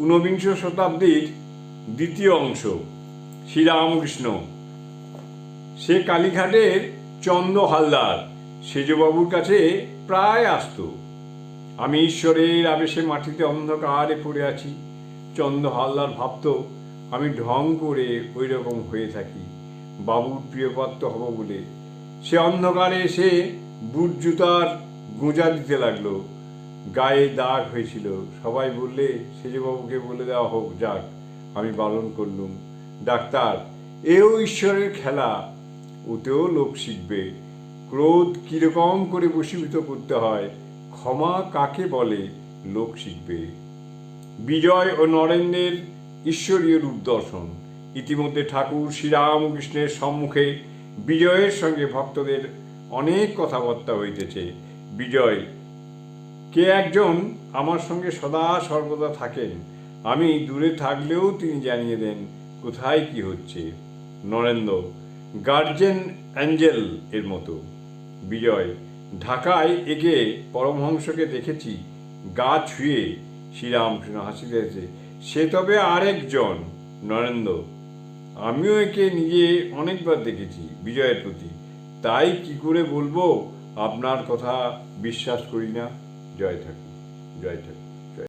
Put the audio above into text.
ঊনবিংশ শতাব্দীর দ্বিতীয় অংশ, শ্রীরামকৃষ্ণ। সে কালীঘাটের চন্দ হালদার, সেজবাবুর কাছে প্রায় আসত। আমি ঈশ্বরের আবেশে মাটিতে অন্ধকারে পড়ে আছি। চন্দ হালদার ভাবত, আমি ঢং করে ওই রকম হয়ে থাকি। বাবুর প্রিয়পাত্র হব বলে। সে অন্ধকারে এসে বুট জুতার গোঁজা দিতে লাগল। গায়ে দাগ হয়েছিল। সবাই বললে, সেজবাবুকে বলে দেওয়া হোক, যাক, আমি পালন করলুম। ডাক্তার, এও ঈশ্বরের খেলা, ওতেও লোক শিখবে। ক্রোধ কীরকম করে বশীভূত করতে হয়, ক্ষমা কাকে বলে, লোক শিখবে। বিজয় ও নরেন্দ্রের ঈশ্বরীয় রূপ দর্শন। ইতিমধ্যে ঠাকুর শ্রীরামকৃষ্ণের সম্মুখে বিজয়ের সঙ্গে ভক্তদের অনেক কথাবার্তা হইতেছে। বিজয় কে একজন আমার সঙ্গে সদা সর্বদা থাকেন। আমি দূরে থাকলেও তিনি জানিয়ে দেন, কোথায় কি হচ্ছে? নরেন্দ্র, গার্জেন অ্যাঞ্জেল এর মতো। বিজয়, ঢাকায় একে পরমহংসকে দেখেছি, গা ছুঁয়ে শ্রীরামকৃষ্ণ হাসিতেছে সে তবে আরেকজন? নরেন্দ্র, আমিও একে নিজে অনেকবার দেখেছি বিজয়ের প্রতি। তাই কি করে বলব? আপনার কথা বিশ্বাস করি না। জয় ঠাকুর জয় ঠাকুর